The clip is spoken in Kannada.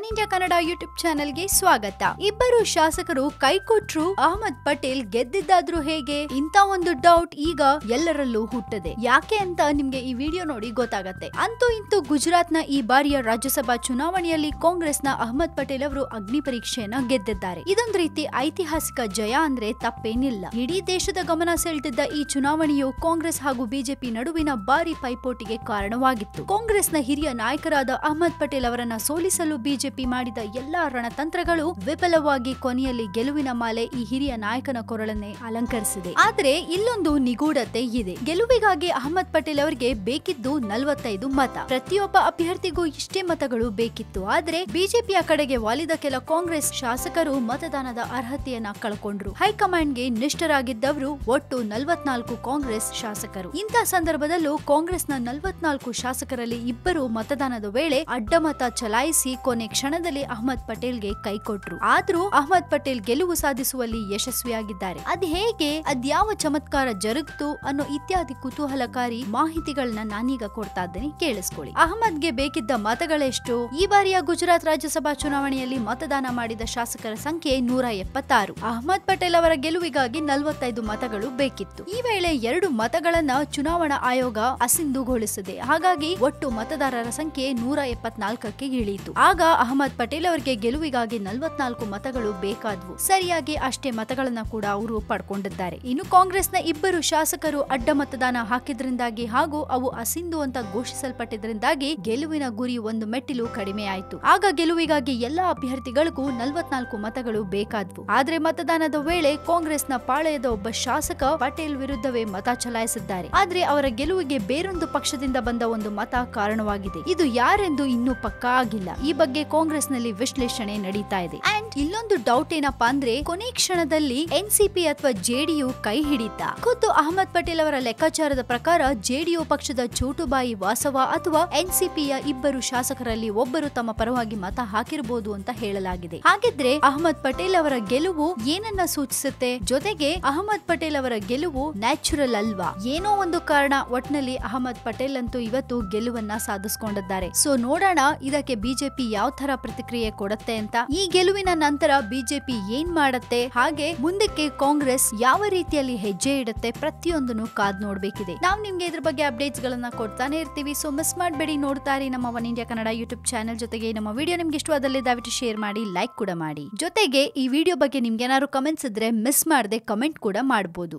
ಒನ್ ಇಂಡಿಯಾ ಕನ್ನಡ ಯೂಟ್ಯೂಬ್ ಚಾನೆಲ್ಗೆ ಸ್ವಾಗತ. ಇಬ್ಬರು ಶಾಸಕರು ಕೈಕೊಟ್ರು ಅಹಮದ್ ಪಟೇಲ್ ಗೆದ್ದಿದ್ದಾದ್ರೂ ಹೇಗೆ? ಇಂತ ಒಂದು ಡೌಟ್ ಈಗ ಎಲ್ಲರಲ್ಲೂ ಹುಟ್ಟದೆ. ಯಾಕೆ ಅಂತ ನಿಮ್ಗೆ ಈ ವಿಡಿಯೋ ನೋಡಿ ಗೊತ್ತಾಗತ್ತೆ. ಅಂತೂ ಇಂತೂ ಗುಜರಾತ್ನ ಈ ಬಾರಿಯ ರಾಜ್ಯಸಭಾ ಚುನಾವಣೆಯಲ್ಲಿ ಕಾಂಗ್ರೆಸ್ನ ಅಹಮದ್ ಪಟೇಲ್ ಅವರು ಅಗ್ನಿ ಪರೀಕ್ಷೆಯನ್ನ ಗೆದ್ದಿದ್ದಾರೆ. ಇದೊಂದು ರೀತಿ ಐತಿಹಾಸಿಕ ಜಯ ಅಂದ್ರೆ ತಪ್ಪೇನಿಲ್ಲ. ಇಡೀ ದೇಶದ ಗಮನ ಸೆಳೆದಿದ್ದ ಈ ಚುನಾವಣೆಯು ಕಾಂಗ್ರೆಸ್ ಹಾಗೂ ಬಿಜೆಪಿ ನಡುವಿನ ಭಾರಿ ಪೈಪೋಟಿಗೆ ಕಾರಣವಾಗಿತ್ತು. ಕಾಂಗ್ರೆಸ್ನ ಹಿರಿಯ ನಾಯಕರಾದ ಅಹಮದ್ ಪಟೇಲ್ ಅವರನ್ನ ಸೋಲಿಸಲು ಬಿಜೆಪಿ ಮಾಡಿದ ಎಲ್ಲಾ ರಣತಂತ್ರಗಳು ವಿಫಲವಾಗಿ ಕೊನೆಯಲ್ಲಿ ಗೆಲುವಿನ ಮಾಲೆ ಈ ಹಿರಿಯ ನಾಯಕನ ಕೊರಳನ್ನೇ ಅಲಂಕರಿಸಿದೆ. ಆದರೆ ಇಲ್ಲೊಂದು ನಿಗೂಢತೆ ಇದೆ. ಗೆಲುವಿಗಾಗಿ ಅಹಮದ್ ಪಟೇಲ್ ಅವರಿಗೆ ಬೇಕಿದ್ದು ನಲವತ್ತೈದು ಮತ. ಪ್ರತಿಯೊಬ್ಬ ಅಭ್ಯರ್ಥಿಗೂ ಇಷ್ಟೇ ಮತಗಳು ಬೇಕಿತ್ತು. ಆದ್ರೆ ಬಿಜೆಪಿಯ ಕಡೆಗೆ ವಾಲಿದ ಕೆಲ ಕಾಂಗ್ರೆಸ್ ಶಾಸಕರು ಮತದಾನದ ಅರ್ಹತೆಯನ್ನ ಕಳ್ಕೊಂಡ್ರು. ಹೈಕಮಾಂಡ್ಗೆ ನಿಷ್ಠರಾಗಿದ್ದವರು ಒಟ್ಟು ನಲವತ್ನಾಲ್ಕು ಕಾಂಗ್ರೆಸ್ ಶಾಸಕರು. ಇಂಥ ಸಂದರ್ಭದಲ್ಲೂ ಕಾಂಗ್ರೆಸ್ನ ನಲವತ್ನಾಲ್ಕು ಶಾಸಕರಲ್ಲಿ ಇಬ್ಬರು ಮತದಾನದ ವೇಳೆ ಅಡ್ಡಮತ ಚಲಾಯಿಸಿ ಕೊನೆ ಕ್ಷಣದಲ್ಲಿ ಅಹಮದ್ ಪಟೇಲ್ಗೆ ಕೈಕೊಟ್ರು ಆದ್ರೂ ಅಹಮದ್ ಪಟೇಲ್ ಗೆಲುವು ಸಾಧಿಸುವಲ್ಲಿ ಯಶಸ್ವಿಯಾಗಿದ್ದಾರೆ. ಅದ್ ಹೇಗೆ? ಅದ್ಯಾವ ಚಮತ್ಕಾರ ಜರುಗ್ತು ಅನ್ನೋ ಇತ್ಯಾದಿ ಕುತೂಹಲಕಾರಿ ಮಾಹಿತಿಗಳನ್ನ ನಾನೀಗ ಕೊಡ್ತಾ ಇದ್ದೇನೆ. ಕೇಳಿಸ್ಕೊಳ್ಳಿ. ಅಹಮದ್ಗೆ ಬೇಕಿದ್ದ ಮತಗಳೆಷ್ಟು? ಈ ಬಾರಿಯ ಗುಜರಾತ್ ರಾಜ್ಯಸಭಾ ಚುನಾವಣೆಯಲ್ಲಿ ಮತದಾನ ಮಾಡಿದ ಶಾಸಕರ ಸಂಖ್ಯೆ ನೂರ ಎಪ್ಪತ್ತಾರು. ಅಹಮದ್ ಪಟೇಲ್ ಅವರ ಗೆಲುವಿಗಾಗಿ ನಲವತ್ತೈದು ಮತಗಳು ಬೇಕಿತ್ತು. ಈ ವೇಳೆ ಎರಡು ಮತಗಳನ್ನ ಚುನಾವಣಾ ಆಯೋಗ ಅಸಿಂಧುಗೊಳಿಸಿದೆ. ಹಾಗಾಗಿ ಒಟ್ಟು ಮತದಾರರ ಸಂಖ್ಯೆ ನೂರ ಎಪ್ಪತ್ನಾಲ್ಕಕ್ಕೆ ಇಳಿಯಿತು. ಆಗ ಅಹಮದ್ ಪಟೇಲ್ ಅವರಿಗೆ ಗೆಲುವಿಗಾಗಿ ನಲವತ್ನಾಲ್ಕು ಮತಗಳು ಬೇಕಾದ್ವು. ಸರಿಯಾಗಿ ಅಷ್ಟೇ ಮತಗಳನ್ನ ಕೂಡ ಅವರು ಪಡ್ಕೊಂಡಿದ್ದಾರೆ. ಇನ್ನು ಕಾಂಗ್ರೆಸ್ನ ಇಬ್ಬರು ಶಾಸಕರು ಅಡ್ಡ ಮತದಾನ ಹಾಕಿದ್ರಿಂದಾಗಿ ಹಾಗೂ ಅವು ಅಸಿಂಧು ಅಂತ ಘೋಷಿಸಲ್ಪಟ್ಟಿದ್ರಿಂದಾಗಿ ಗೆಲುವಿನ ಗುರಿ ಒಂದು ಮೆಟ್ಟಿಲು ಕಡಿಮೆ ಆಯಿತು. ಆಗ ಗೆಲುವಿಗಾಗಿ ಎಲ್ಲಾ ಅಭ್ಯರ್ಥಿಗಳಿಗೂ ನಲವತ್ನಾಲ್ಕು ಮತಗಳು ಬೇಕಾದ್ವು. ಆದ್ರೆ ಮತದಾನದ ವೇಳೆ ಕಾಂಗ್ರೆಸ್ನ ಪಾಳೆಯದ ಒಬ್ಬ ಶಾಸಕ ಪಟೇಲ್ ವಿರುದ್ಧವೇ ಮತ ಚಲಾಯಿಸಿದ್ದಾರೆ. ಆದ್ರೆ ಅವರ ಗೆಲುವಿಗೆ ಬೇರೊಂದು ಪಕ್ಷದಿಂದ ಬಂದ ಒಂದು ಮತ ಕಾರಣವಾಗಿದೆ. ಇದು ಯಾರೆಂದು ಇನ್ನೂ ಪಕ್ಕಾ ಆಗಿಲ್ಲ. ಈ ಬಗ್ಗೆ ಕಾಂಗ್ರೆಸ್ನಲ್ಲಿ ವಿಶ್ಲೇಷಣೆ ನಡೀತಾ ಇದೆ. ಅಂಡ್ ಇಲ್ಲೊಂದು ಡೌಟ್ ಏನಪ್ಪಾ ಅಂದ್ರೆ, ಕೊನೆ ಕ್ಷಣದಲ್ಲಿ ಎನ್ಸಿಪಿ ಅಥವಾ ಜೆಡಿಯು ಕೈ ಹಿಡಿತ. ಖುದ್ದು ಅಹಮದ್ ಪಟೇಲ್ ಅವರ ಲೆಕ್ಕಾಚಾರದ ಪ್ರಕಾರ ಜೆಡಿಯು ಪಕ್ಷದ ಚೋಟುಬಾಯಿ ವಾಸವ ಅಥವಾ ಎನ್ಸಿಪಿಯ ಇಬ್ಬರು ಶಾಸಕರಲ್ಲಿ ಒಬ್ಬರು ತಮ್ಮ ಪರವಾಗಿ ಮತ ಹಾಕಿರಬಹುದು ಅಂತ ಹೇಳಲಾಗಿದೆ. ಹಾಗಿದ್ರೆ ಅಹಮದ್ ಪಟೇಲ್ ಅವರ ಗೆಲುವು ಏನನ್ನ ಸೂಚಿಸುತ್ತೆ? ಜೊತೆಗೆ ಅಹಮದ್ ಪಟೇಲ್ ಅವರ ಗೆಲುವು ನ್ಯಾಚುರಲ್ ಅಲ್ವಾ? ಏನೋ ಒಂದು ಕಾರಣ, ಒಟ್ನಲ್ಲಿ ಅಹಮದ್ ಪಟೇಲ್ ಅಂತೂ ಇವತ್ತು ಗೆಲುವನ್ನ ಸಾಧಿಸಿಕೊಂಡಿದ್ದಾರೆ. ಸೊ ನೋಡೋಣ, ಇದಕ್ಕೆ ಬಿಜೆಪಿ ಯಾವ ತರ ಪ್ರತಿಕ್ರಿಯೆ ಕೊಡುತ್ತೆ ಅಂತ. ಈ ಗೆಲುವಿನ ನಂತರ ಬಿಜೆಪಿ ಏನ್ ಮಾಡತ್ತೆ? ಹಾಗೆ ಮುಂದಕ್ಕೆ ಕಾಂಗ್ರೆಸ್ ಯಾವ ರೀತಿಯಲ್ಲಿ ಹೆಜ್ಜೆ ಇಡುತ್ತೆ ಪ್ರತಿಯೊಂದನ್ನು ಕಾದ್ ನೋಡ್ಬೇಕಿದೆ. ನಾವು ನಿಮ್ಗೆ ಇದ್ರ ಬಗ್ಗೆ ಅಪ್ಡೇಟ್ಸ್ ಗಳನ್ನ ಕೊಡ್ತಾನೆ ಇರ್ತೀವಿ. ಸೊ ಮಿಸ್ ಮಾಡಬೇಡಿ. ಇರಿ ನಮ್ಮ one India Kannada YouTube channel ಜೊತೆಗೆ ನಮ್ಮ ವಿಡಿಯೋ ನಿಮ್ಗೆ ಇಷ್ಟವಾದಲ್ಲಿ ದಯವಿಟ್ಟು ಶೇರ್ ಮಾಡಿ, ಲೈಕ್ ಕೂಡ ಮಾಡಿ. ಜೊತೆಗೆ ಈ ವಿಡಿಯೋ ಬಗ್ಗೆ ನಿಮ್ಗೆ ಏನಾದ್ರು ಕಮೆಂಟ್ಸ್ ಇದ್ರೆ ಮಿಸ್ ಮಾಡದೆ ಕಮೆಂಟ್ ಕೂಡ ಮಾಡಬಹುದು